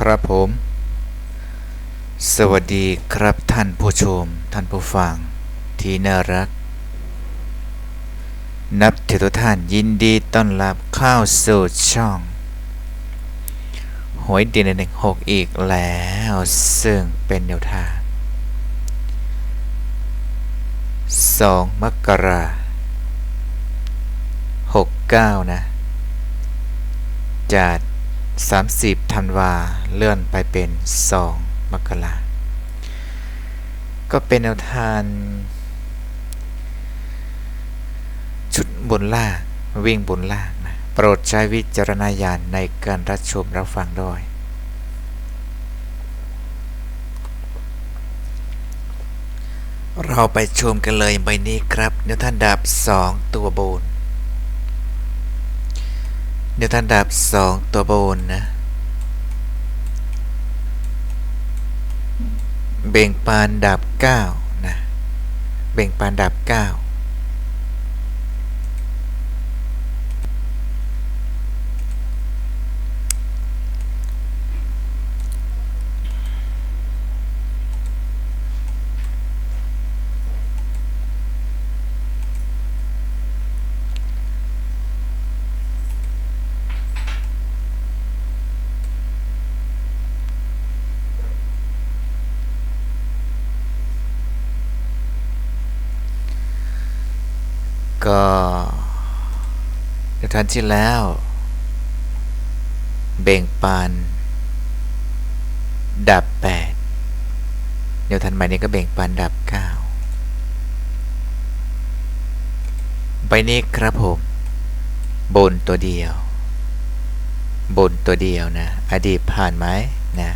ครับผม สวัสดีครับท่านผู้ชม ท่านผู้ฟัง ที่น่ารัก นับถือทุกท่านยินดีต้อนรับเข้าสู่ช่องหวยเดือนหนึ่งหกอีกแล้ว ซึ่งเป็นแนวทางสองมกราหกเก้านะ จาก 30ธันวาเลื่อนไปเป็น 2 มกราก็เป็นแนวทางชุดบนล่างวิ่งบนล่างนะโปรดใช้วิจารณญาณในการรับชมรับฟังด้วยเราไปชมกันเลยใบนี้ครับแนวทางดับ 2 ตัวบน เดี๋ยวทานดับ 2 ตัวบนนะ เบ่งปานดับ 9 นะ เบ่งปานดับ 9 ก็ในทันที่แล้ว เบ่งปาน ดับ8เดี๋ยวทันใหม่นี้ก็เบ่งปานดับ9ใบนี้ครับผม บนตัวเดียว บนตัวเดียวนะ อดีตผ่านไหมนะ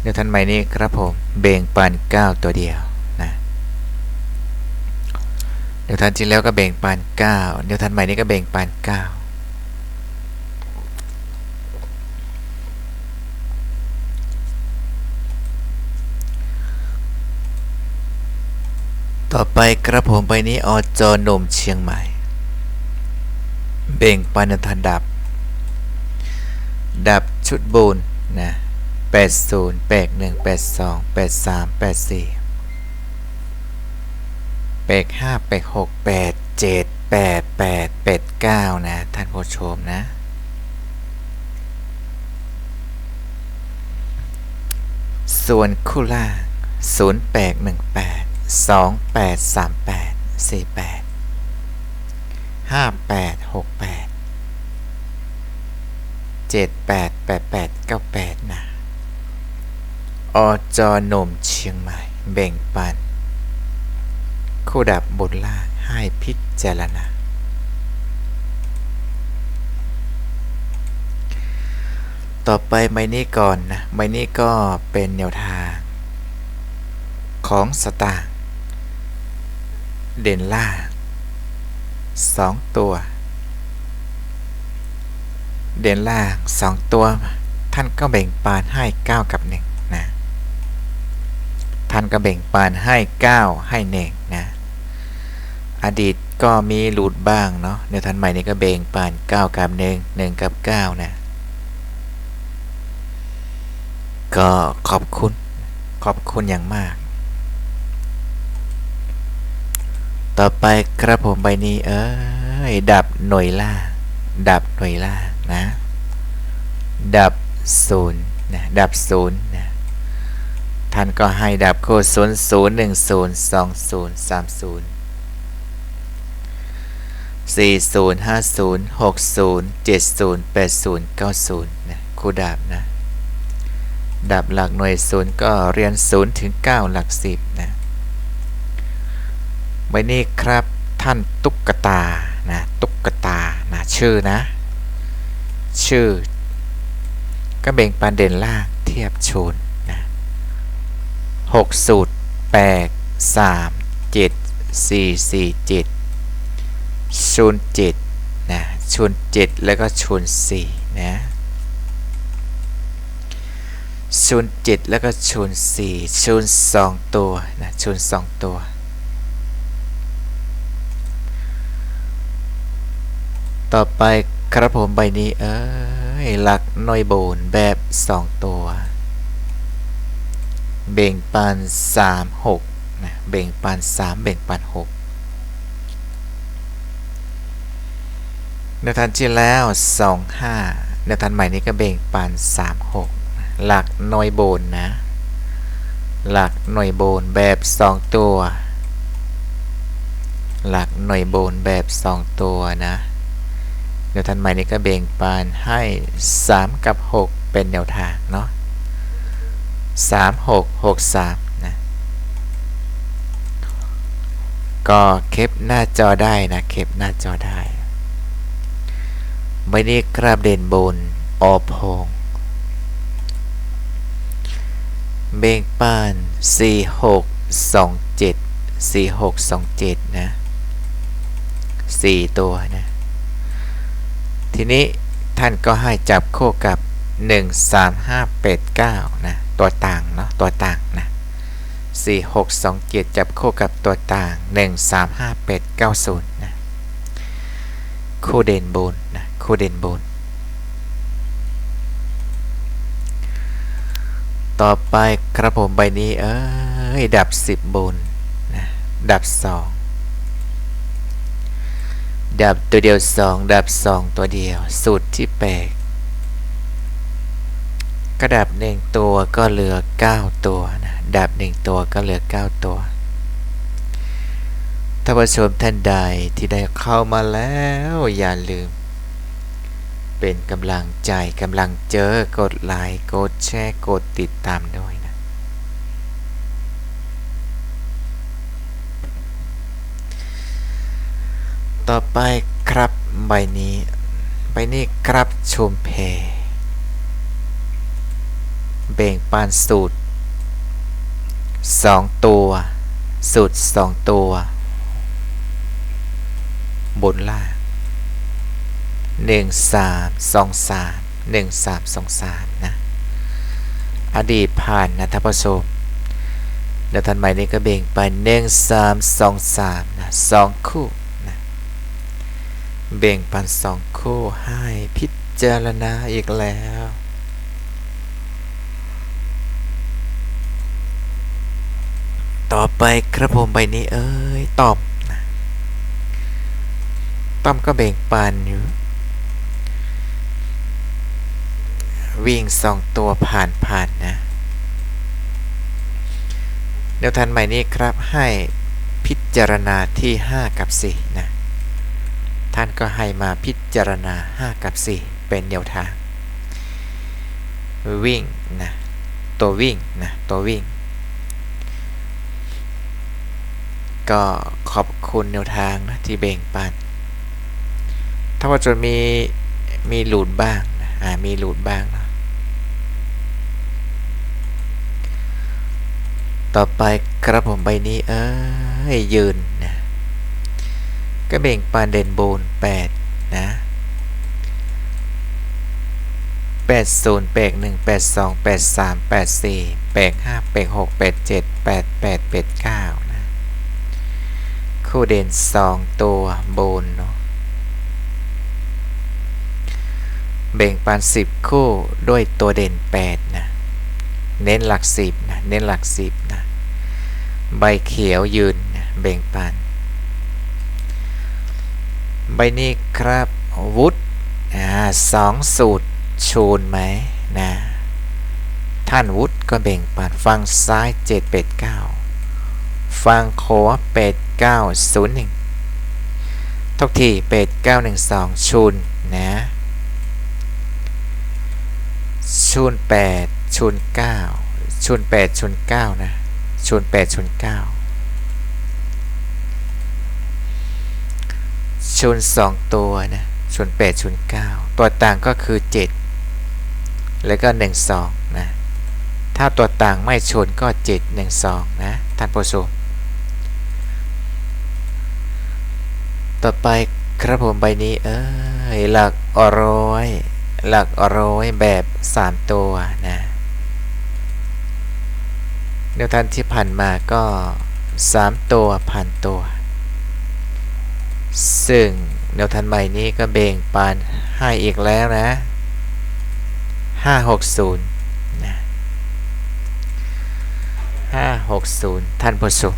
เดี๋ยวทันใหม่นี้ครับผม เบ่งปาน9ตัวเดียว นะเดี๋ยวทันที่แล้วก็เบ่งปาน9เดี๋ยวทันใหม่นี้ก็เบ่งปาน9ต่อไปกระผมไปนี้อจอหนมเชียงใหม่ เบ่งปานทันดับ ดับชุดบูนนะ80 81 82 83 84แปดห้าแปด หกแปดเจ็ดแปดแปดแปดเก้านะ ท่านผู้ชมนะ ส่วนคู่ล่างศูนย์แปดหนึ่งแปดสองแปดสามแปดสี่แปดห้าแปดหกแปดเจ็ดแปดแปดแปดเก้าแปดนะอจอนมเชียงใหม่ เบ่งปัน คู่ดับบนล่างให้พิจารณา ต่อไปใบนี้ก่อนนะใบนี้ก็เป็นแนวทาง ของสตางเด่นล่างสองตัว เด่นล่างสองตัว ท่านก็แบ่งปานให้ 9 กับ1นะท่านก็แบ่งปานให้ 9 ให้1นะ อดีตก็มีหลุดบ้างเนาะเดี๋ยวทันใหม่นี้ก็เบ่งปาน 9กับ1 1กับ9นะก็ขอบคุณ ขอบคุณอย่างมาก ต่อไปครับผมใบนี้ เอ้ย ดับหน่วยล่างดับหน่วยล่างนะ ดับศูนย์นะดับศูนย์นะท่านก็ให้ดับโคดศูนย์ศูนย์หนึ่งศูนย์สองศูนย์สามศูนย์ สี่ศูนย์ห้าศูนย์หกศูนย์เจ็ดศูนย์แปดศูนย์เก้าศูนย์นะคู่ดับนะดับหลักหน่วยศูนย์ก็เรียนศูนย์ถึงเก้าหลักสิบนะไว้นี่ครับท่านตุ๊กตานะตุ๊กตานะชื่อนะ ชื่อ ก็เบ่งปานเด่นล่างเทียบชูนนะหกสูตรแปดสามเจ็ดสี่สี่เจ็ด ชูนะชูนจิตแล้วก็ชูนสี่นะชูนจิตแล้วก็ชูนสี่ชูนสองตัวนะชูนสองตัวต่อไปครับผมใบนี้เออหลักหน่อยโบนแบบสองตัว เบ่งปันสามหกนะเบ่งปันสามเบ่งปันหก แนวทางที่แล้วสองห้าแนวทางใหม่นี้ก็เบ่งปันสามหกหลักหน่วยโบนนะ หลักหน่วยโบนแบบสองตัว หลักหน่วยโบนแบบสองตัวนะแนวทางใหม่นี้ก็เบ่งปานให้ 3 กับ 6 เป็นแนวทางเนาะ3 6 6 3 นะ ก็เก็บหน้าจอได้นะเก็บหน้าจอได้ ใบนี้กราบเด่นบนออพงเบ่งปาน4 6 2 7 4 6 2 7 นะ4ตัวนะ ทีนี้ท่านก็ให้จับคู่กับ 1 3 5 8 9 นะ ตัวต่างเนาะ ตัวต่างนะ4 6 2 7 จับคู่กับตัวต่าง 1 3 5 8 9 0นะ คู่เด่นบนนะคู่เด่นบน ต่อไปกระผมใบนี้เอ้ยดับ 10 บนนะดับ 2 ดับตัวเดียวสองดับสองตัวเดียว สูตรที่แปดกระดับหนึ่งตัวก็เหลือ 9 ตัวนะดับหนึ่งตัวก็เหลือ 9 ตัว ท่านผู้ชมท่านใดที่ได้เข้ามาแล้ว อย่าลืม เป็นกำลังใจกำลังเจอกดไลค์กดแชร์กดติดตามด้วยนะ ต่อไปครับใบนี้ใบนี้ครับชมเพเบ่งปานสูตรสองตัว สูตรสองตัว บนล่างหนึ่งสามสองสามหนึ่งสามสองสามนะ อดีตผ่านนะท่านผู้ชมเดี๋ยวทันใหม่นี้ก็เบ่งไปหนึ่งสามสองสามนะสองคู่นะเบ่งปันสองคู่ให้พิจารณาอีกแล้วต่อไปกระผมใบนี้เอ้ยตอบ ต้อมก็เบ่งปันอยู่ วิ่งสองตัวผ่านผ่านนะ เดี๋ยวทันใหม่นี้ครับให้พิจารณาที่ 5 กับ 4 นะ ท่านก็ให้มาพิจารณา 5 กับ 4 เป็นแนวทาง วิ่งนะ ตัววิ่งนะ ตัววิ่ง ก็ขอบคุณแนวทางนะที่เบ่งปัน ถ้าว่าจะมีมีหลุดบ้างนะอ่ามีหลุดบ้างนะต่อไปกระผมใบนี้เอ้ยยืนนะก็เบ่งปานเด่นโบูน8นะ80 8 1 8 2 8 3 8 4 8 5 8 6 8 7 8 8 8 9นะคู่เด่น 2 ตัวโบนเนาะเบ่งปาน10 คู่ด้วยตัวเด่น8นะเน้นหลัก 10นะเน้นหลัก 10นะใบเขียวยืนนะเบ่งปานใบนี้ครับวุฒอ่าสองสูตรชูนไหมนะท่านวุฒก็เบ่งปัดฟังซ้าย7เป็ด9ฟังขวาเป็ด9 0 1ทุกทีเป็ด912 ชูนนะ ชูน8ชูน9ชูน8ชูน9นะชูน8ชูน9ชน2ตัวนะชน8ชน9ตัวต่างก็คือ7แล้วก็1 2นะถ้าตัวต่างไม่ชนก็7 1 2นะท่านผู้ชมต่อไปครับผมใบนี้เอ้ยหลักอร้อย หลักร้อยแบบ 3 ตัวนะแนวทางที่ผ่านมาก็ 3 ตัวผ่านตัว ซึ่งแนวทันใหม่นี้ก็เบ่งปานให้อีกแล้วนะห้าหกศูนย์นะห้าหกศูนย์ท่านผู้ชม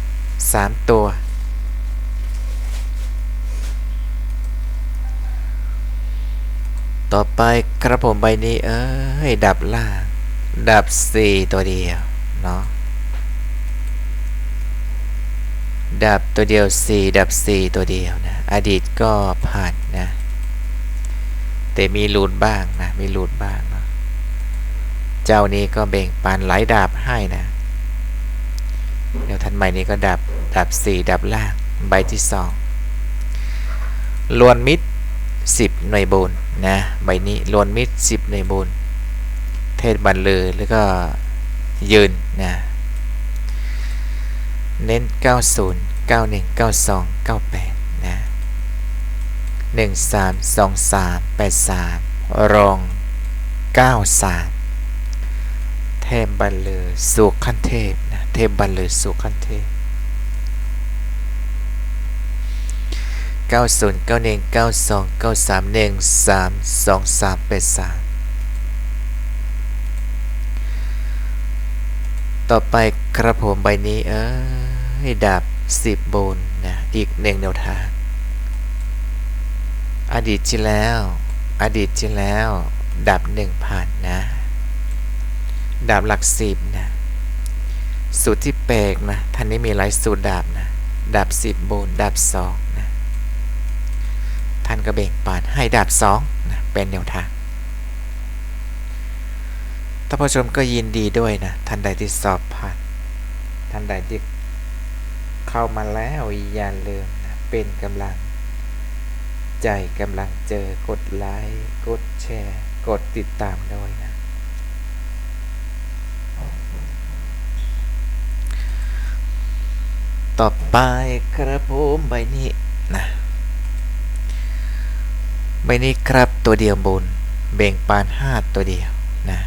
สามตัว ต่อไปกระผมใบนี้เอ้ยดับล่าง ดับสี่ตัวเดียวเนาะดับตัวเดียวสี่ดับสี่ตัวเดียวนะ อดีตก็ผ่านนะ แต่มีหลุดบ้างนะ มีหลุดบ้างเนาะเจ้านี้ก็เบ่งปันหลายดาบให้นะ เดี๋ยวทันใหม่นี้ก็ดับ ดับสี่ดับล่าง ใบที่สองลวนมิด สิบหน่วยบนนะใบนี้ลวนมิดสิบหน่วยบนเทศบันเลยแล้วก็ยืนนะเน้น 90 91 92 98 นะ 13 23 83 รอง 93 เทพบันเลอสุขันเทพนะเทพบันเลอสุขันเทพ 90 91 92 93 13 23 83 ต่อไปครับผมใบนี้เออดาบ 10 โบนนะอีกหนึ่งแนวทาง อดีตที่แล้ว อดีตที่แล้ว ดาบหนึ่งผ่านนะ ดาบหลักสิบนะสูตรที่แปลกนะท่านนี้มีหลายสูตรดาบนะดาบ10 โบนดาบ2านกระเบ่งปานให้ดาบ2นะเป็นแนวทางท่านผู้ชมก็ยินดีด้วยนะท่านใดที่สอบผ่านท่านใดที่เข้ามาแล้วอย่าลืมนะเป็นกำลัง ใจกำลังเจอกดไลค์กดแชร์ กดติดตามด้วยนะต่อไปครับผมใบนี้นะ ใบนี้ครับตัวเดียวบน เบ่งปานห้าตัวเดียวนะ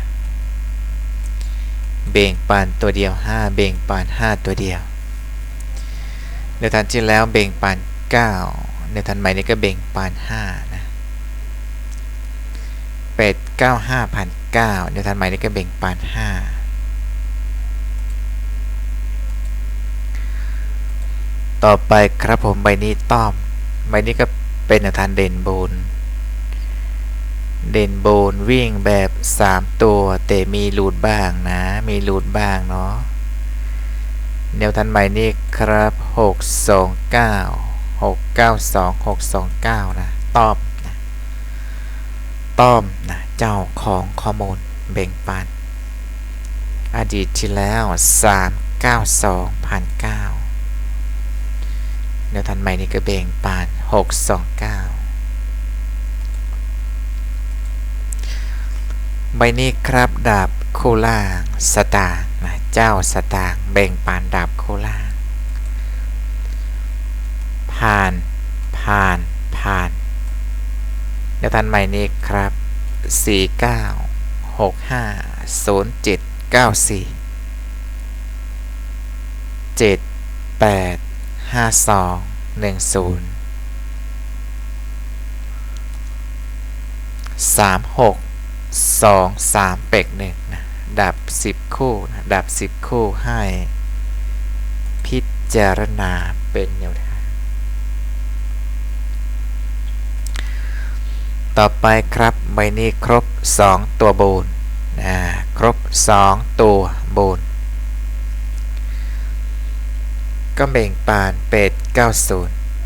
เบ่งปานตัวเดียว 5 เบ่งปาน 5 ตัวเดียวในทันที่แล้วเบ่งปาน 9 ในทันใหม่นี้ก็เบ่งปาน5นะเป็ด95พัน9ในทันใหม่นี้ก็เบ่งปาน 5ต่อไปครับผมใบนี้ต้อม ใบนี้ก็เป็นในทันเด่นบน เด่นโบนวิ่งแบบ 3 ตัว แต่มีรูดบ้างนะ มีรูดบ้างเนาะแนวทันใหม่นี่ครับ 629 692 629 นะ ตอบนะตอมนะ เจ้าของข้อมูลเบ่งปัน อดีตที่แล้ว 392พัน9แนวทันใหม่นี่ก็เบ่งปาน629 ใบนี้ครับดาบโคล่างสตางนะเจ้าสตางแบ่งปานดาบโคล่าง ผ่าน ผ่าน ผ่านเดี๋ยวท่านใหม่นี้ครับ 49 65 07 94 78 52 10 36 สองสามเป็กหนึ่งนะดับสิบคู่นะดับสิบคู่ให้ พิจารณาเป็นแนวทางต่อไปครับใบนี้ครบ 2 ตัวโบนนะครบ 2 ตัวโบนก็เบ่งปานเป็ด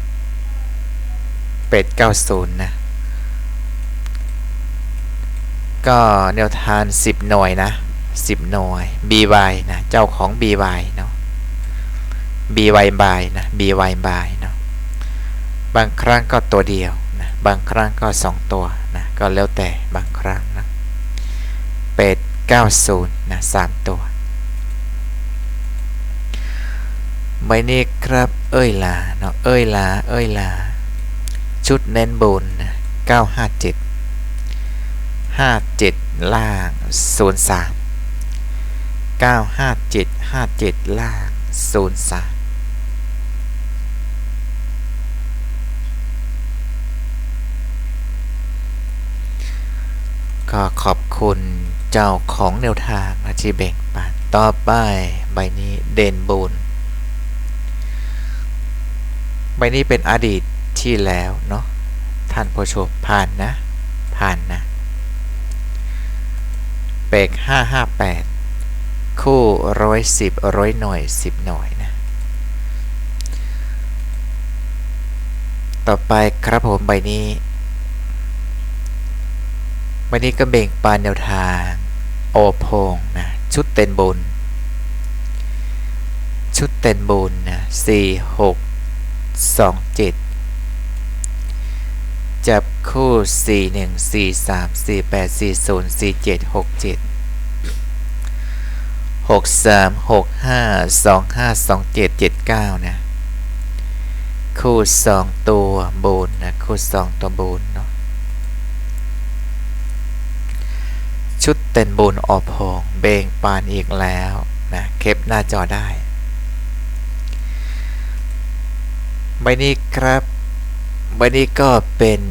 90เป็ด90นะ ก็แนวทาน 10 หน่วยนะ 10 หน่วย BY นะ เจ้าของ BY เนาะ BY by นะ BY by เนาะ บางครั้งก็ตัวเดียวนะ บางครั้งก็ 2 ตัวนะ ก็แล้วแต่บางครั้งนะเป็ด90นะ3ตัวไม่นี่ครับ เอ้ยลาเนาะ เอ้ยลา เอ้ยลา ชุดเน้นบนนะ957 57 ล่าง03 957 57 ล่าง03ก็ขอบคุณเจ้าของแนวทางนะที่แบ่งปันต่อไปใบนี้เด่นบุญใบนี้เป็นอดีตที่แล้วเนาะท่านผู้ชมผ่านนะ ผ่านนะ เปก558 คู่ร้อยสิบร้อยหน่วยสิบหน่วยนะ ต่อไปครับผมใบนี้ใบนี้ก็เบ่งปานแนวทาง โอพงนะ ชุดเต็นบน ชุดเต็นบนนะสี่หกสองเจ็ด จับคู่สี่หนึ่งสี่สามสี่แปดสี่ศูนย์สี่เจ็ดหกเจ็ดหกสามหกห้าสองห้าสองเจ็ดเจ็ดเก้านะ คู่สองตัวบนนะ คู่สองตัวบนเนาะ ชุดเต็นบุญออพองเบงปานอีกแล้วนะเก็บหน้าจอได้ใบนี้ครับ ใบนี้ก็เป็น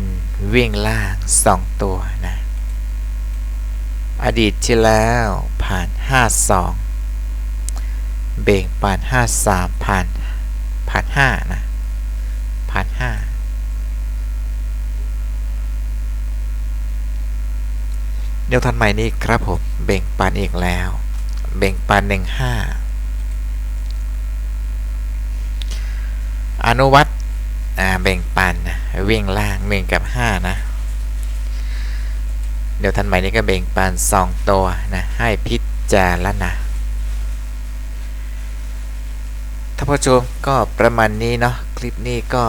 วิ่งล่างสองตัวนะ อดีตที่แล้วผ่าน 52 เบ่งปาน 53 ผ่านผ่าน5นะผ่าน5เดี๋ยวทันใหม่นี้ครับผม เบ่งปานอีกแล้ว เบ่งปาน15อนุวัตอ่าเบ่งปันนะ วิ่งล่างหนึ่งกับห้านะ เดี๋ยวทันใหม่นี้ก็เบ่งปันสองตัวนะ ให้พิจารณาท่านผู้ชมก็ประมาณนี้เนาะคลิปนี้ก็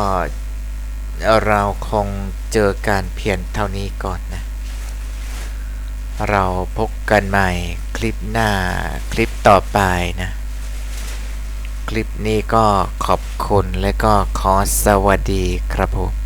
เราคงเจอการเพียงเท่านี้ก่อนนะ เราพบกันใหม่คลิปหน้าคลิปต่อไปนะ คลิปนี้ก็ขอบคุณและก็ขอสวัสดีครับผม